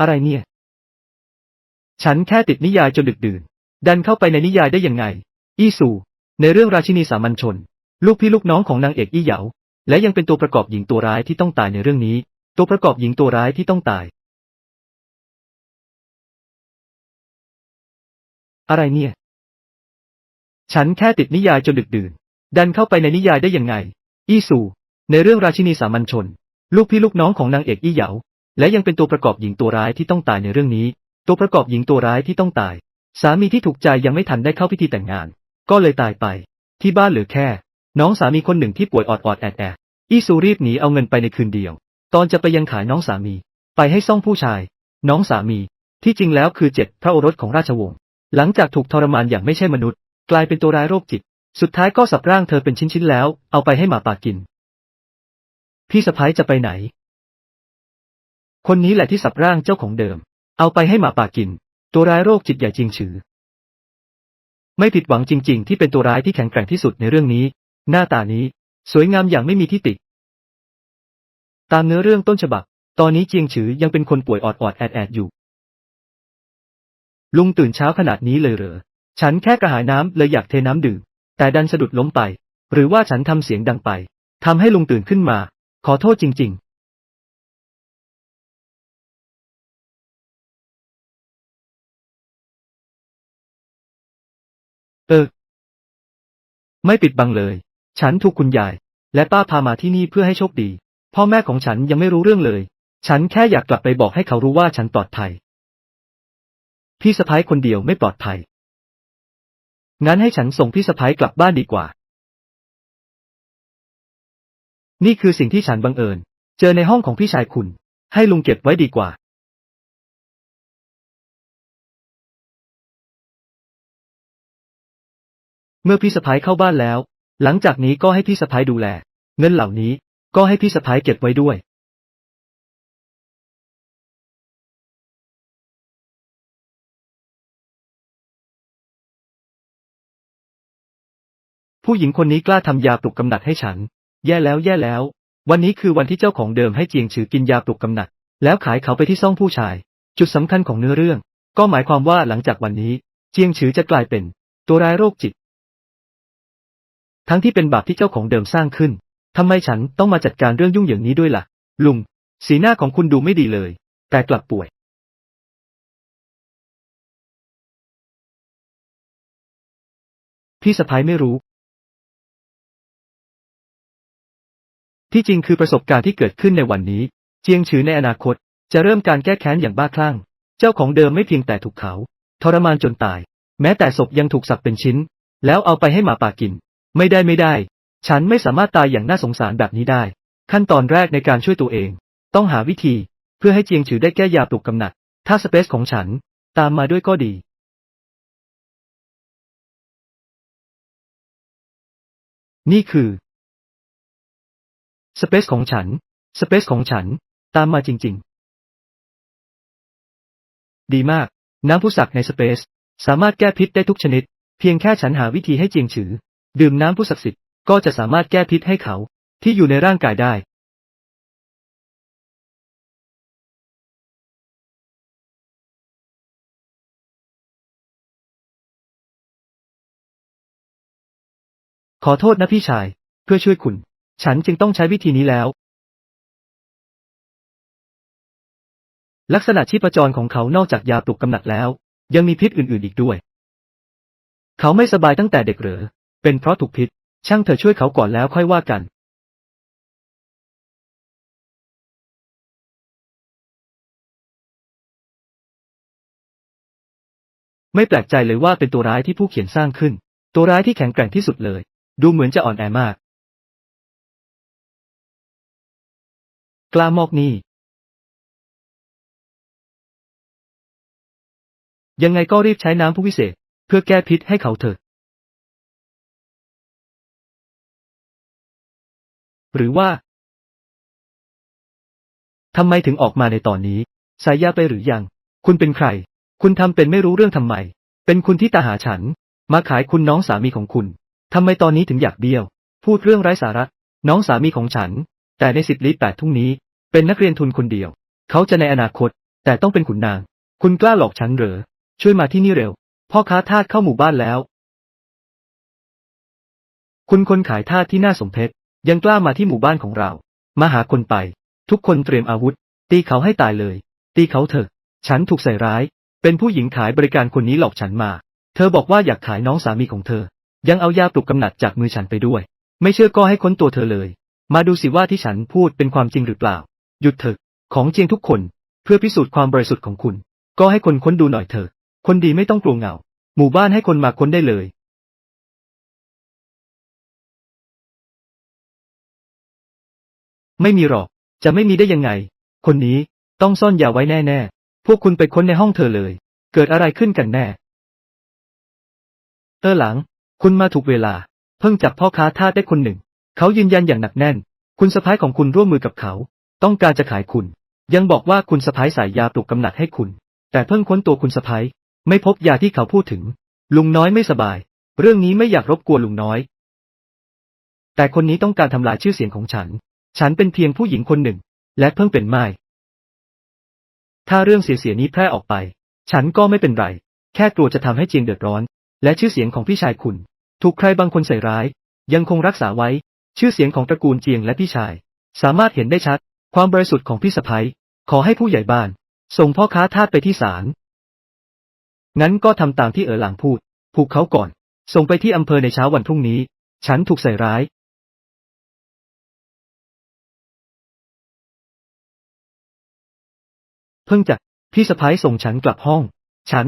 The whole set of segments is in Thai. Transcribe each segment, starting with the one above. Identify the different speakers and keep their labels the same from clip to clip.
Speaker 1: อะไรเนี่ย ฉันแค่ติดนิยายจนดึกดื่น ดันเข้าไปในนิยายได้ยังไง อี้สู่ ในเรื่องราชินีสามัญชน ลูกพี่ลูกน้องของนางเอกอี้เหยา และยังเป็นตัวประกอบหญิงตัวร้ายที่ต้องตายในเรื่องนี้ ตัวประกอบหญิงตัวร้ายที่ต้องตาย อะไรเนี่ย ฉันแค่ติดนิยายจนดึกดื่น ดันเข้าไปในนิยายได้ยังไง อี้สู่ ในเรื่องราชินีสามัญชน ลูกพี่ลูกน้องของนางเอกอี้เหยา และยังเป็นตัวประกอบหญิงตัวร้ายที่ต้องตายในเรื่องนี้ ตัวประกอบหญิงตัวร้ายที่ต้องตาย สามีที่ถูกใจยังไม่ทันได้เข้าพิธีแต่งงาน ก็เลยตายไป ที่บ้านเหลือแค่ น้องสามีคนหนึ่งที่ป่วยออดออดแอดแอดอีซูรีบหนีเอาเงินไปในคืนเดียว ตอนจะไปยังขายน้องสามี ไปให้ซ่องผู้ชาย น้องสามี ที่จริงแล้วคือเจ็ดพระโอรสของราชวงศ์หลังจากถูกทรมานอย่างไม่ใช่มนุษย์ กลายเป็นตัวร้ายโรคจิต สุดท้ายก็สับร่างเธอเป็นชิ้นๆแล้ว เอาไปให้หมาป่ากิน พี่สะพ้ายจะไปไหน คนนี้แหละที่สับร่างเจ้าของเดิม เอาไปให้หมาป่ากิน ตัวร้ายโรคจิตใหญ่จริงฉือ ไม่ผิดหวังจริง ๆ ที่เป็นตัวร้ายที่แข็งแกร่งที่สุดในเรื่องนี้ หน้าตานี้ สวยงามอย่างไม่มีที่ติ ตามเนื้อเรื่องต้นฉบับ ตอนนี้เจียงฉือยังเป็นคนป่วยออดออดแอดแอดอยู่ ลุงตื่นเช้าขนาดนี้เลยเหรอ ฉันแค่กระหายน้ำเลยอยากเทน้ำดื่ม แต่ดันสะดุดล้มไป หรือว่าฉันทำเสียงดังไปทำให้ลุงตื่นขึ้นมา ขอโทษจริง ๆ เออ ไม่ปิดบังเลย ฉันถูกคุณยาย และป้าพามาที่นี่เพื่อให้โชคดี พ่อแม่ของฉันยังไม่รู้เรื่องเลย ฉันแค่อยากกลับไปบอกให้เขารู้ว่าฉันปลอดภัย พี่สะพ้ายคนเดียวไม่ปลอดภัย งั้นให้ฉันส่งพี่สะพ้ายกลับบ้านดีกว่า นี่คือสิ่งที่ฉันบังเอิญ เจอในห้องของพี่ชายคุณ ให้ลุงเก็บไว้ดีกว่า เมื่อพี่สะพ้ายเข้าบ้านแล้ว หลังจากนี้ก็ให้พี่สะพ้ายดูแล เงินเหล่านี้ก็ให้พี่สะพ้ายเก็บไว้ด้วย ผู้หญิงคนนี้กล้าทำยาปลุกกำหนัดให้ฉัน แย่แล้วแย่แล้ว วันนี้คือวันที่เจ้าของเดิมให้เจียงฉือกินยาปลุกกำหนัด แล้วขายเขาไปที่ซ่องผู้ชาย จุดสำคัญของเนื้อเรื่อง ก็หมายความว่าหลังจากวันนี้ เจียงฉือจะกลายเป็น ตัวร้ายโรคจิต ทั้งที่เป็นบาปที่เจ้าของเดิมสร้างขึ้น ทำไมฉันต้องมาจัดการเรื่องยุ่งอย่างนี้ด้วยล่ะ ลุง สีหน้าของคุณดูไม่ดีเลย แต่กลับป่วย พี่สะพ้ายไม่รู้ ที่จริงคือประสบการณ์ที่เกิดขึ้นในวันนี้ เจียงฉือในอนาคต จะเริ่มการแก้แค้นอย่างบ้าคลั่ง เจ้าของเดิมไม่เพียงแต่ถูกเขา ทรมานจนตาย แม้แต่ศพยังถูกสับเป็นชิ้น แล้วเอาไปให้หมาป่ากิน ไม่ได้ไม่ได้ ฉันไม่สามารถตายอย่างน่าสงสารแบบนี้ได้ ขั้นตอนแรกในการช่วยตัวเอง ต้องหาวิธี เพื่อให้เจียงฉือได้แก้ยาปลุกกำหนัด ถ้าสเปซของฉัน ตามมาด้วยก็ดีนี่คือสเปซของฉัน สเปซของฉัน ตามมาจริง ๆ ดีมาก น้ำพุศักในสเปซสามารถแก้พิษได้ทุกชนิด เพียงแค่ฉันหาวิธีให้เจียงฉือ ดื่มน้ำพุศักดิ์สิทธิ์ก็จะสามารถแก้พิษให้เขา ที่อยู่ในร่างกายได้ ขอโทษนะพี่ชาย เพื่อช่วยคุณ ฉันจึงต้องใช้วิธีนี้แล้ว ลักษณะชีพจรของเขานอกจากยาปลุกกำหนัดแล้ว ยังมีพิษอื่นๆอีกด้วย เขาไม่สบายตั้งแต่เด็กหรือ เป็นเพราะถูกพิษ ช่างเธอช่วยเขาก่อนแล้วค่อยว่ากันไม่แปลกใจเลยว่าเป็นตัวร้ายที่ผู้เขียนสร้างขึ้น ตัวร้ายที่แข็งแกร่งที่สุดเลย ดูเหมือนจะอ่อนแอมาก กล้ามอกนี่ ยังไงก็รีบใช้น้ำผู้วิเศษ เพื่อแก้พิษให้เขาเถอะ หรือว่าทำไมถึงออกมาในตอนนี้ สายยาไปหรือยัง คุณเป็นใคร คุณทำเป็นไม่รู้เรื่องทำไม เป็นคุณที่ตาหาฉัน มาขายคุณน้องสามีของคุณทำไมตอนนี้ถึงอยากเบี้ยว พูดเรื่องไร้สาระ น้องสามีของฉัน แต่ในสิบลีแปดทุ่งนี้ เป็นนักเรียนทุนคนเดียว เขาจะในอนาคต แต่ต้องเป็นขุนนาง คุณกล้าหลอกฉันเหรอ ช่วยมาที่นี่เร็ว พ่อค้าทาสเข้าหมู่บ้านแล้ว คุณคนขายทาสที่น่าสมเพช ยังกล้ามาที่หมู่บ้านของเรา มาหาคนไป ทุกคนเตรียมอาวุธ ตีเขาให้ตายเลย ตีเขาเถอะ ฉันถูกใส่ร้าย เป็นผู้หญิงขายบริการคนนี้หลอกฉันมา เธอบอกว่าอยากขายน้องสามีของเธอ ยังเอายาปลุกกำหนัดจากมือฉันไปด้วย ไม่เชื่อก็ให้ค้นตัวเธอเลย มาดูสิว่าที่ฉันพูดเป็นความจริงหรือเปล่า หยุดเถอะ ของจริงทุกคน เพื่อพิสูจน์ความบริสุทธิ์ของคุณ ก็ให้คนค้นดูหน่อยเถอะ คนดีไม่ต้องกลัวเหงา หมู่บ้านให้คนมาค้นได้เลย ไม่มีหรอก จะไม่มีได้ยังไง คนนี้ต้องซ่อนยาไว้แน่ๆ พวกคุณไปค้นในห้องเธอเลย เกิดอะไรขึ้นกันแน่ เออหลัง คุณมาถูกเวลา เพิ่งจับพ่อค้าทาสได้คนหนึ่ง เขายืนยันอย่างหนักแน่น คุณสะพ้ายของคุณร่วมมือกับเขา ต้องการจะขายคุณ ยังบอกว่าคุณสะพ้ายใส่ยาปลุกกำหนัดให้คุณ แต่เพิ่งค้นตัวคุณสะพ้ายไม่พบยาที่เขาพูดถึง ลุงน้อยไม่สบาย เรื่องนี้ไม่อยากรบกวนลุงน้อย แต่คนนี้ต้องการทำลายชื่อเสียงของฉัน ฉันเป็นเพียงผู้หญิงคนหนึ่ง และเพิ่งเป็นไม้ถ้าเรื่องเสียๆนี้แพร่ออกไป ฉันก็ไม่เป็นไร แค่กลัวจะทำให้เจียงเดือดร้อน และชื่อเสียงของพี่ชายคุณ ถูกใครบางคนใส่ร้าย ยังคงรักษาไว้ ชื่อเสียงของตระกูลเจียงและพี่ชาย สามารถเห็นได้ชัด ความบริสุทธิ์ของพี่สะพ้ยขอให้ผู้ใหญ่บ้าน ส่งพ่อค้าทาสไปที่ศาล งั้นก็ทำตามที่เอ๋อหลางพูด ผูกเขาก่อน ส่งไปที่อำเภอในเช้าวันพรุ่งนี้ ฉันถูกใส่ร้าย เพิ่งจะ พี่สะพ้ายส่งฉันกลับห้อง ฉัน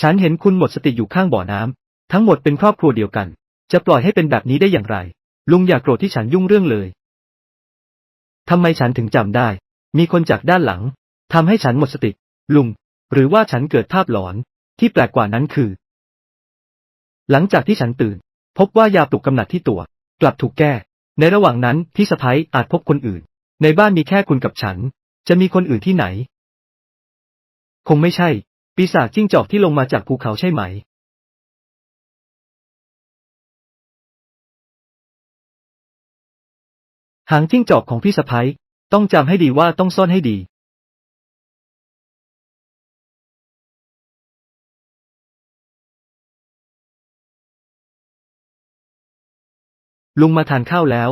Speaker 1: ฉันเห็นคุณหมดสติอยู่ข้างบ่อน้ำทั้งหมดเป็นครอบครัวเดียวกัน จะปล่อยให้เป็นแบบนี้ได้อย่างไร ลุงอย่าโกรธที่ฉันยุ่งเรื่องเลยทำไมฉันถึงจำได้ มีคนจากด้านหลังทำให้ฉันหมดสติ ลุง หรือว่าฉันเกิดภาพหลอน ที่แปลกกว่านั้นคือ หลังจากที่ฉันตื่น พบว่ายาปลุกกำหนัดที่ตัว กลับถูกแก้ ในระหว่างนั้นพี่สะพ้ายอาจพบคนอื่น ในบ้านมีแค่คุณกับฉัน จะมีคนอื่นที่ไหน คงไม่ใช่ ปีศาจจิ้งจอกที่ลงมาจากภูเขาใช่ไหม หางจิ้งจอกของพี่สะพ้ยต้องจำให้ดีว่าต้องซ่อนให้ดี ลุงมาทานข้าวแล้ว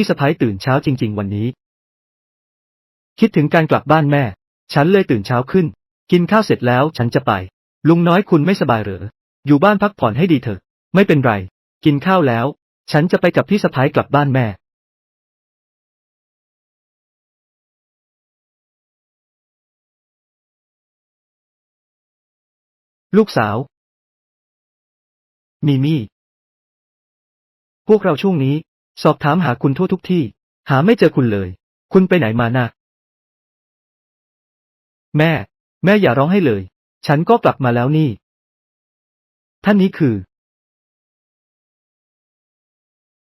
Speaker 1: พี่สะพ้ยตื่นเช้าจริง ๆ วันนี้ คิดถึงการกลับบ้านแม่ ฉันเลยตื่นเช้าขึ้น กินข้าวเสร็จแล้วฉันจะไป ลุงน้อยคุณไม่สบายเหรอ อยู่บ้านพักผ่อนให้ดีเถอะ ไม่เป็นไร กินข้าวแล้ว ฉันจะไปกับพี่สะพ้ยกลับบ้านแม่ ลูกสาว มีมี่ พวกเราช่วงนี้ สอบถามหาคุณทั่วทุกที่ หาไม่เจอคุณเลย คุณไปไหนมานะแม่ แม่อย่าร้องให้เลย ฉันก็กลับมาแล้วนี่ ท่านนี้คือ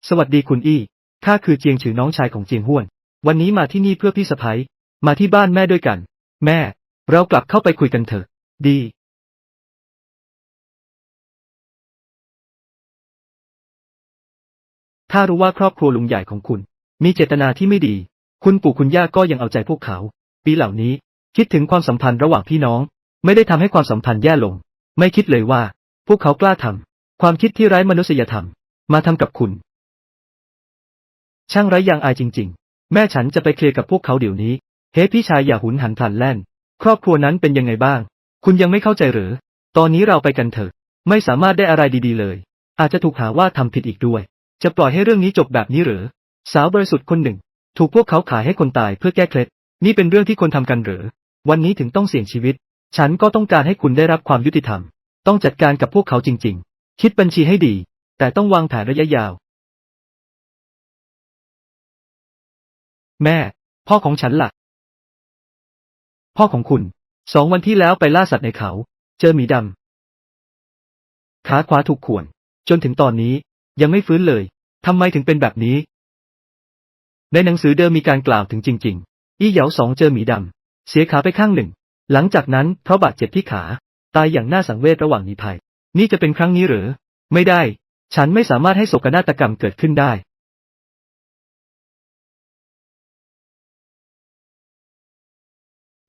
Speaker 1: สวัสดีคุณอี้ข้าคือเจียงฉือน้องชายของเจียงห้วน วันนี้มาที่นี่เพื่อพี่สะพ้ยมาที่บ้านแม่ด้วยกัน แม่ เรากลับเข้าไปคุยกันเถอะ ดี ถ้ารู้ว่าครอบครัวลุงใหญ่ของคุณ มีเจตนาที่ไม่ดี คุณปู่คุณย่าก็ยังเอาใจพวกเขา ปีเหล่านี้ คิดถึงความสัมพันธ์ระหว่างพี่น้อง ไม่ได้ทำให้ความสัมพันธ์แย่ลง ไม่คิดเลยว่า พวกเขากล้าทำความคิดที่ไร้มนุษยธรรม มาทำกับคุณ ช่างไร้ยางอายจริง ๆ แม่ฉันจะไปเคลียร์กับพวกเขาเดี๋ยวนี้ เฮ้พี่ชายอย่าหุนหันพลันแล่น ครอบครัวนั้นเป็นยังไงบ้าง คุณยังไม่เข้าใจหรือ ตอนนี้เราไปกันเถอะ ไม่สามารถได้อะไรดี ๆ เลย อาจจะถูกหาว่าทำผิดอีกด้วย จะปล่อยให้เรื่องนี้จบแบบนี้หรือ สาวบริสุทธิ์คนหนึ่ง ถูกพวกเขาขายให้คนตายเพื่อแก้เคล็ด นี่เป็นเรื่องที่คนทำกันหรือ วันนี้ถึงต้องเสี่ยงชีวิต ฉันก็ต้องการให้คุณได้รับความยุติธรรม ต้องจัดการกับพวกเขาจริง ๆ คิดบัญชีให้ดี แต่ต้องวางแผนระยะยาว แม่ พ่อของฉันล่ะ พ่อของคุณ สองวันที่แล้วไปล่าสัตว์ในเขา เจอหมีดำขาขวาถูกข่วน จนถึงตอนนี้ยังไม่ฟื้นเลย ทำไมถึงเป็นแบบนี้ ในหนังสือเดิมมีการกล่าวถึงจริง ๆ อี้เหยาสองเจอหมีดำ เสียขาไปข้างหนึ่ง หลังจากนั้นเพราะบาดเจ็บที่ขา ตายอย่างน่าสังเวชระหว่างหนีภัย นี่จะเป็นครั้งนี้หรือ ไม่ได้ ฉันไม่สามารถให้โศกนาฏกรรมเกิดขึ้นได้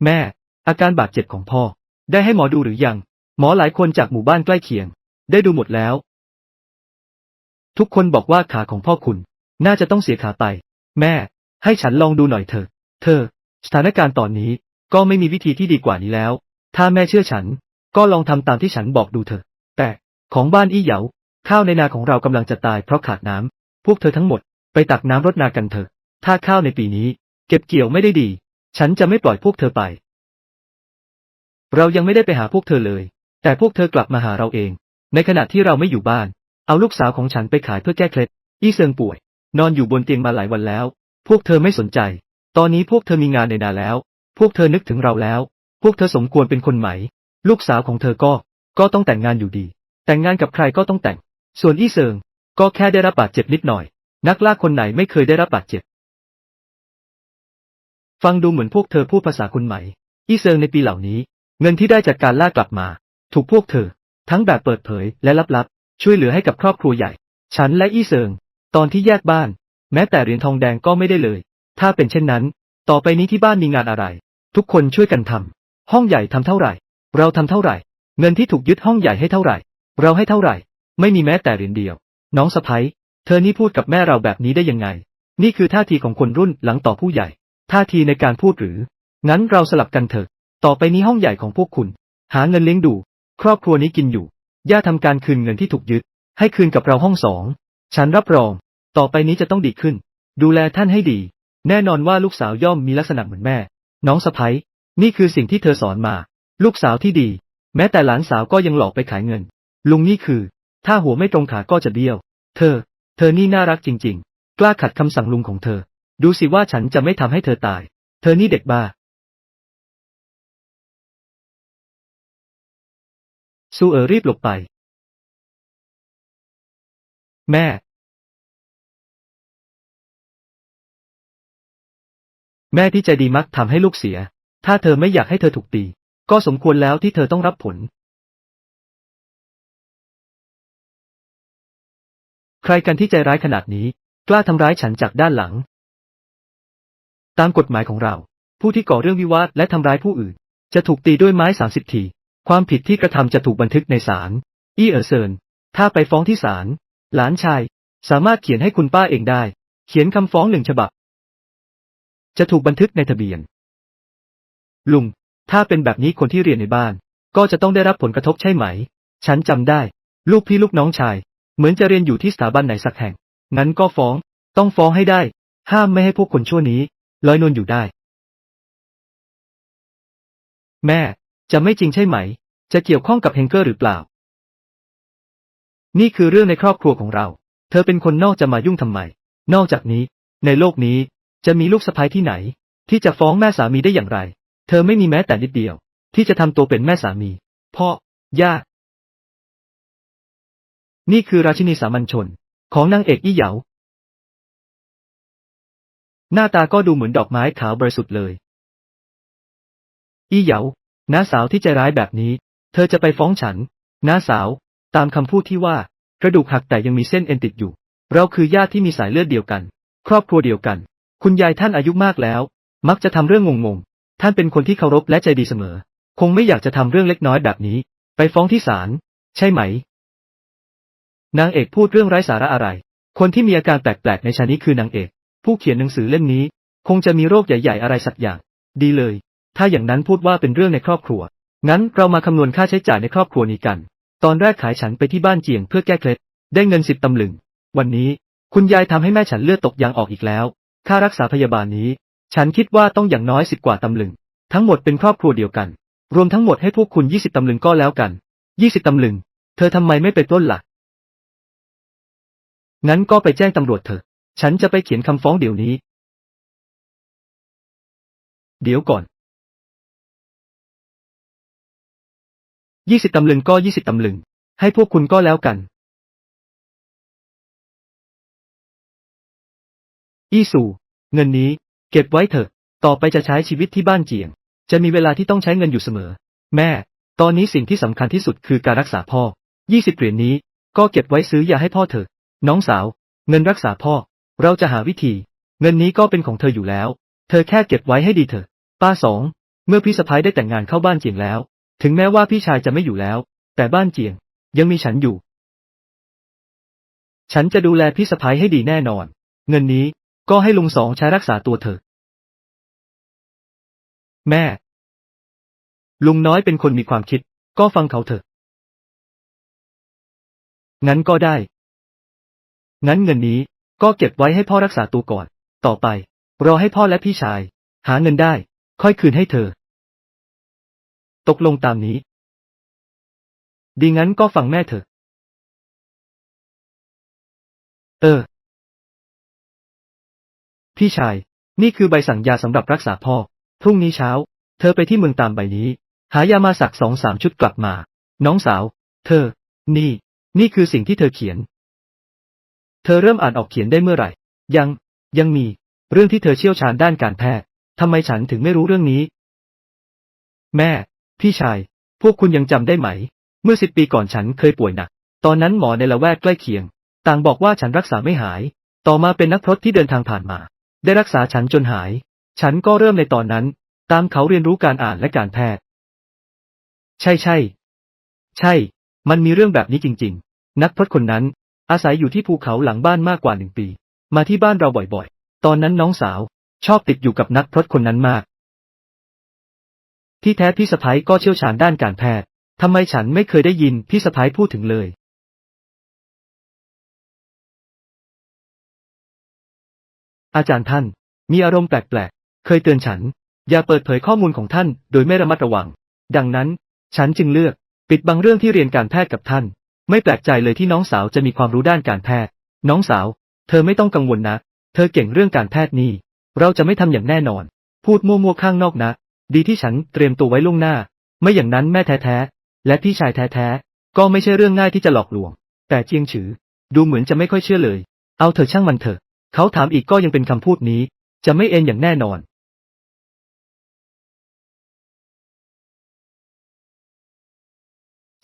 Speaker 1: แม่ อาการบาดเจ็บของพ่อ ได้ให้หมอดูหรือยัง หมอหลายคนจากหมู่บ้านใกล้เคียง ได้ดูหมดแล้ว ทุกคนบอกว่าขาของพ่อคุณ น่าจะต้องเสียขาไป แม่ ให้ฉันลองดูหน่อยเถอะ เธอ สถานการณ์ตอนนี้ก็ไม่มีวิธีที่ดีกว่านี้แล้ว ถ้าแม่เชื่อฉัน ก็ลองทำตามที่ฉันบอกดูเถอะ แต่ของบ้านอี้เหยาข้าวในนาของเรากำลังจะตายเพราะขาดน้ำพวกเธอทั้งหมดไปตักน้ำรดนากันเถอะ ถ้าข้าวในปีนี้ เก็บเกี่ยวไม่ได้ดี ฉันจะไม่ปล่อยพวกเธอไป เรายังไม่ได้ไปหาพวกเธอเลย แต่พวกเธอกลับมาหาเราเอง ในขณะที่เราไม่อยู่บ้าน เอาลูกสาวของฉันไปขายเพื่อแก้เคล็ดอี้เซิงป่วย นอนอยู่บนเตียงมาหลายวันแล้ว พวกเธอไม่สนใจ ตอนนี้พวกเธอมีงานในนาแล้ว พวกเธอนึกถึงเราแล้ว พวกเธอสมควรเป็นคนใหม่ลูกสาวของเธอก็ ก็ต้องแต่งงานอยู่ดี แต่งงานกับใครก็ต้องแต่ง ส่วนอี้เซิง ก็แค่ได้รับบาดเจ็บนิดหน่อย นักล่าคนไหนไม่เคยได้รับบาดเจ็บ ฟังดูเหมือนพวกเธอพูดภาษาคนใหม่อี้เซิงในปีเหล่านี้ เงินที่ได้จากการล่ากลับมา ถูกพวกเธอ ทั้งแบบเปิดเผยและลับ ช่วยเหลือให้กับครอบครัวใหญ่ ฉันและอี้เซิง ตอนที่แยกบ้าน แม้แต่เหรียญทองแดงก็ไม่ได้เลย ถ้าเป็นเช่นนั้น ต่อไปนี้ที่บ้านมีงานอะไร ทุกคนช่วยกันทำห้องใหญ่ทำเท่าไหร่ เราทำเท่าไหร่ เงินที่ถูกยึดห้องใหญ่ให้เท่าไหร่ เราให้เท่าไหร่ ไม่มีแม้แต่เหรียญเดียว น้องสะพ้ยเธอนี่พูดกับแม่เราแบบนี้ได้ยังไง นี่คือท่าทีของคนรุ่นหลังต่อผู้ใหญ่ ท่าทีในการพูดหรือ งั้นเราสลับกันเถอะ ต่อไปนี้ห้องใหญ่ของพวกคุณ หาเงินเลี้ยงดู ครอบครัวนี้กินอยู่ ย่าทำการคืนเงินที่ถูกยึด ให้คืนกับเราห้องสอง ฉันรับรอง ต่อไปนี้จะต้องดีขึ้น ดูแลท่านให้ดี แน่นอนว่าลูกสาวย่อมมีลักษณะเหมือนแม่ น้องสะพ้ยนี่คือสิ่งที่เธอสอนมา ลูกสาวที่ดี แม้แต่หลานสาวก็ยังหลอกไปขายเงิน ลุงนี่คือ ถ้าหัวไม่ตรงขาก็จะเบี้ยว เธอ เธอนี่น่ารักจริง ๆ กล้าขัดคำสั่งลุงของเธอ ดูสิว่าฉันจะไม่ทำให้เธอตาย เธอนี่เด็กบ้า ซูเออรีบหลบไป แม่ แม่ที่ใจดีมักทำให้ลูกเสีย ถ้าเธอไม่อยากให้เธอถูกตี ก็สมควรแล้วที่เธอต้องรับผล ใครกันที่ใจร้ายขนาดนี้ กล้าทำร้ายฉันจากด้านหลัง ตามกฎหมายของเรา ผู้ที่ก่อเรื่องวิวาทและทำร้ายผู้อื่น จะถูกตีด้วยไม้สามสิบที ความผิดที่กระทำจะถูกบันทึกในศาล อี้เอ๋อเซิน ถ้าไปฟ้องที่ศาล หลานชาย สามารถเขียนให้คุณป้าเองได้ เขียนคำฟ้องหนึ่งฉบับ จะถูกบันทึกในทะเบียน ลุง ถ้าเป็นแบบนี้คนที่เรียนในบ้าน ก็จะต้องได้รับผลกระทบใช่ไหม ฉันจำได้ ลูกพี่ลูกน้องชาย เหมือนจะเรียนอยู่ที่สถาบันไหนสักแห่ง งั้นก็ฟ้อง ต้องฟ้องให้ได้ ห้ามไม่ให้พวกคนชั่วนี้ ลอยนวลอยู่ได้ แม่ จะไม่จริงใช่ไหม จะเกี่ยวข้องกับเฮงเกอร์หรือเปล่า นี่คือเรื่องในครอบครัวของเรา เธอเป็นคนนอกจะมายุ่งทำไม นอกจากนี้ ในโลกนี้จะมีลูกสะใภ้ที่ไหน ที่จะฟ้องแม่สามีได้อย่างไร เธอไม่มีแม้แต่นิดเดียว ที่จะทำตัวเป็นแม่สามี พ่อ ย่า นี่คือราชินีสามัญชน ของนางเอกอี้เหยา หน้าตาก็ดูเหมือนดอกไม้ขาวบริสุทธิ์เลย อี้เหยา น้าสาวที่ใจร้ายแบบนี้ เธอจะไปฟ้องฉัน น้าสาว ตามคำพูดที่ว่า กระดูกหักแต่ยังมีเส้นเอ็นติดอยู่ เราคือญาติที่มีสายเลือดเดียวกัน ครอบครัวเดียวกัน คุณยายท่านอายุมากแล้ว มักจะทำเรื่องงงๆ ท่านเป็นคนที่เคารพและใจดีเสมอ คงไม่อยากจะทำเรื่องเล็กน้อยแบบนี้ ไปฟ้องที่ศาล ใช่ไหม นางเอกพูดเรื่องไร้สาระอะไร คนที่มีอาการแปลกๆในชานี้คือนางเอก ผู้เขียนหนังสือเล่มนี้ คงจะมีโรคใหญ่ ๆ อะไรสักอย่าง ดีเลย ถ้าอย่างนั้นพูดว่าเป็นเรื่องในครอบครัว งั้นเรามาคำนวณค่าใช้จ่ายในครอบครัวนี้กัน ตอนแรกขายฉันไปที่บ้านเจียงเพื่อแก้เคล็ด ได้เงินสิบตำลึง วันนี้ คุณยายทำให้แม่ฉันเลือดตกยางออกอีกแล้ว ค่ารักษาพยาบาลนี้ ฉันคิดว่าต้องอย่างน้อยสิบกว่าตำลึง ทั้งหมดเป็นครอบครัวเดียวกัน รวมทั้งหมดให้พวกคุณยี่สิบตำลึงก็แล้วกัน ยี่สิบตำลึง เธอทำไมไม่ไปปล้นล่ะงั้นก็ไปแจ้งตำรวจเถอะ ฉันจะไปเขียนคำฟ้องเดี๋ยวนี้ เดี๋ยวก่อน ยี่สิบตำลึงก็ยี่สิบตำลึง ให้พวกคุณก็แล้วกัน อี้สู่ เงินนี้ เก็บไว้เถอะ ต่อไปจะใช้ชีวิตที่บ้านเจียง จะมีเวลาที่ต้องใช้เงินอยู่เสมอ แม่ ตอนนี้สิ่งที่สำคัญที่สุดคือการรักษาพ่อยี่สิบเหรียญนี้ ก็เก็บไว้ซื้อยาให้พ่อเถอะ น้องสาว เงินรักษาพ่อ เราจะหาวิธี เงินนี้ก็เป็นของเธออยู่แล้ว เธอแค่เก็บไว้ให้ดีเถอะ ป้าสอง เมื่อพี่สะพ้ายได้แต่งงานเข้าบ้านเจียงแล้ว ถึงแม้ว่าพี่ชายจะไม่อยู่แล้ว แต่บ้านเจียง ยังมีฉันอยู่ ฉันจะดูแลพี่สะพ้ายให้ดีแน่นอน เงินนี้ก็ให้ลุงสองใช้รักษาตัวเถอะแม่ ลุงน้อยเป็นคนมีความคิด ก็ฟังเขาเถอะ งั้นก็ได้ งั้นเงินนี้ก็เก็บไว้ให้พ่อรักษาตัวก่อน ต่อไป รอให้พ่อและพี่ชาย หาเงินได้ ค่อยคืนให้เธอ ตกลงตามนี้ ดีงั้นก็ฟังแม่เถอะ เออ พี่ชาย นี่คือใบสั่งยาสำหรับรักษาพ่อ พรุ่งนี้เช้า เธอไปที่เมืองตามใบนี้ หายามาสักสองสามชุดกลับมา น้องสาว เธอ นี่ นี่คือสิ่งที่เธอเขียน เธอเริ่มอ่านออกเขียนได้เมื่อไหร่ ยัง ยังมี เรื่องที่เธอเชี่ยวชาญด้านการแพทย์ทำไมฉันถึงไม่รู้เรื่องนี้ แม่ พี่ชาย พวกคุณยังจำได้ไหม เมื่อสิบปีก่อนฉันเคยป่วยหนัก ตอนนั้นหมอในละแวกใกล้เคียง ต่างบอกว่าฉันรักษาไม่หาย ต่อมาเป็นนักพรตที่เดินทางผ่านมา ได้รักษาฉันจนหาย ฉันก็เริ่มในตอนนั้น ตามเขาเรียนรู้การอ่านและการแพทย์ ใช่ใช่ ใช่ มันมีเรื่องแบบนี้จริง ๆ นักพรตคนนั้น อาศัยอยู่ที่ภูเขาหลังบ้านมากกว่าหนึ่งปี มาที่บ้านเราบ่อยๆ ตอนนั้นน้องสาว ชอบติดอยู่กับนักพรตคนนั้นมาก ที่แท้พี่สะพ้ยก็เชี่ยวชาญด้านการแพทย์ ทำไมฉันไม่เคยได้ยินพี่สะพ้ยพูดถึงเลย อาจารย์ท่าน มีอารมณ์แปลกๆ เคยเตือนฉัน อย่าเปิดเผยข้อมูลของท่าน โดยไม่ระมัดระวัง ดังนั้น ฉันจึงเลือก ปิดบังเรื่องที่เรียนการแพทย์กับท่าน ไม่แปลกใจเลยที่น้องสาวจะมีความรู้ด้านการแพทย์ น้องสาว เธอไม่ต้องกังวลนะ เธอเก่งเรื่องการแพทย์นี่ เราจะไม่ทำอย่างแน่นอน พูดมั่วๆข้างนอกนะ ดีที่ฉันเตรียมตัวไว้ล่วงหน้า ไม่อย่างนั้นแม่แท้ๆ และพี่ชายแท้ๆ ก็ไม่ใช่เรื่องง่ายที่จะหลอกลวง แต่เจียงฉือ ดูเหมือนจะไม่ค่อยเชื่อเลย เอาเถอะช่างมันเถอะ เขาถามอีกก็ยังเป็นคำพูดนี้ จะไม่เอ็นอย่างแน่นอน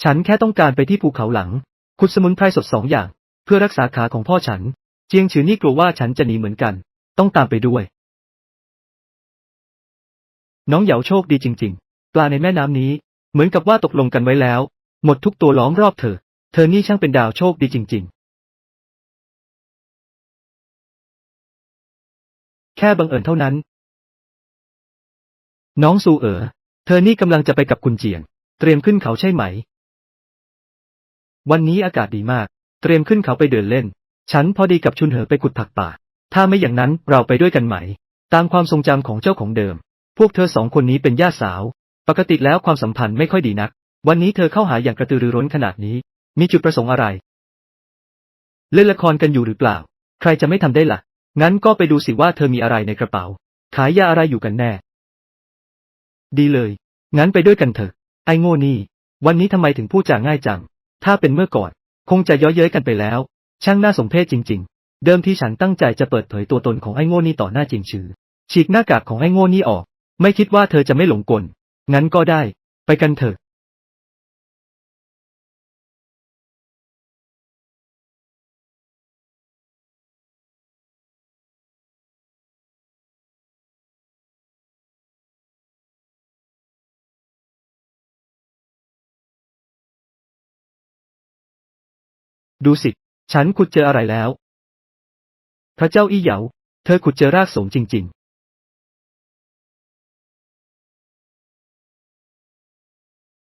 Speaker 1: ฉันแค่ต้องการไปที่ภูเขาหลัง ขุดสมุนไพรสดสองอย่าง เพื่อรักษาขาของพ่อฉัน เจียงฉือนี่กลัวว่าฉันจะหนีเหมือนกัน ต้องตามไปด้วย น้องเหยาโชคดีจริง ๆ ปลาในแม่น้ำนี้ เหมือนกับว่าตกลงกันไว้แล้ว หมดทุกตัวล้อมรอบเธอ เธอนี่ช่างเป็นดาวโชคดีจริง ๆ แค่บังเอิญเท่านั้น น้องซูเอ๋อ เธอนี่กำลังจะไปกับคุณเจียง เตรียมขึ้นเขาใช่ไหม วันนี้อากาศดีมาก เตรียมขึ้นเขาไปเดินเล่น ฉันพอดีกับชุนเหอไปขุดผักป่า ถ้าไม่อย่างนั้นเราไปด้วยกันไหม ตามความทรงจำของเจ้าของเดิม พวกเธอสองคนนี้เป็นญาติสาว ปกติแล้วความสัมพันธ์ไม่ค่อยดีนัก วันนี้เธอเข้าหาอย่างกระตือรือร้นขนาดนี้ มีจุดประสงค์อะไร เล่นละครกันอยู่หรือเปล่า ใครจะไม่ทำได้ล่ะ งั้นก็ไปดูสิว่าเธอมีอะไรในกระเป๋า ขายยาอะไรอยู่กันแน่ ดีเลย งั้นไปด้วยกันเถอะ ไอ้โง่นี่ วันนี้ทำไมถึงพูดจาง่ายจัง ถ้าเป็นเมื่อก่อน คงจะย้อเย้ยกันไปแล้ว ช่างน่าสมเพชจริง ๆ เดิมที่ฉันตั้งใจจะเปิดเผยตัวตนของไอ้โง่นี่ต่อหน้าจริงชื่อฉีกหน้ากากของไอ้โง่นี่ออก ไม่คิดว่าเธอจะไม่หลงกล งั้นก็ได้ ไปกันเถอะดูสิ ฉันขุดเจออะไรแล้ว พระเจ้าอี้เหยา เธอขุดเจอรากสมจริง ๆ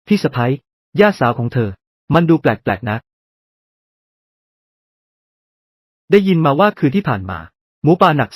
Speaker 1: พี่สะพ้ยญาติสาวของเธอ มันดูแปลกๆนะ ได้ยินมาว่าคืนที่ผ่านมา หมูป่าหนัก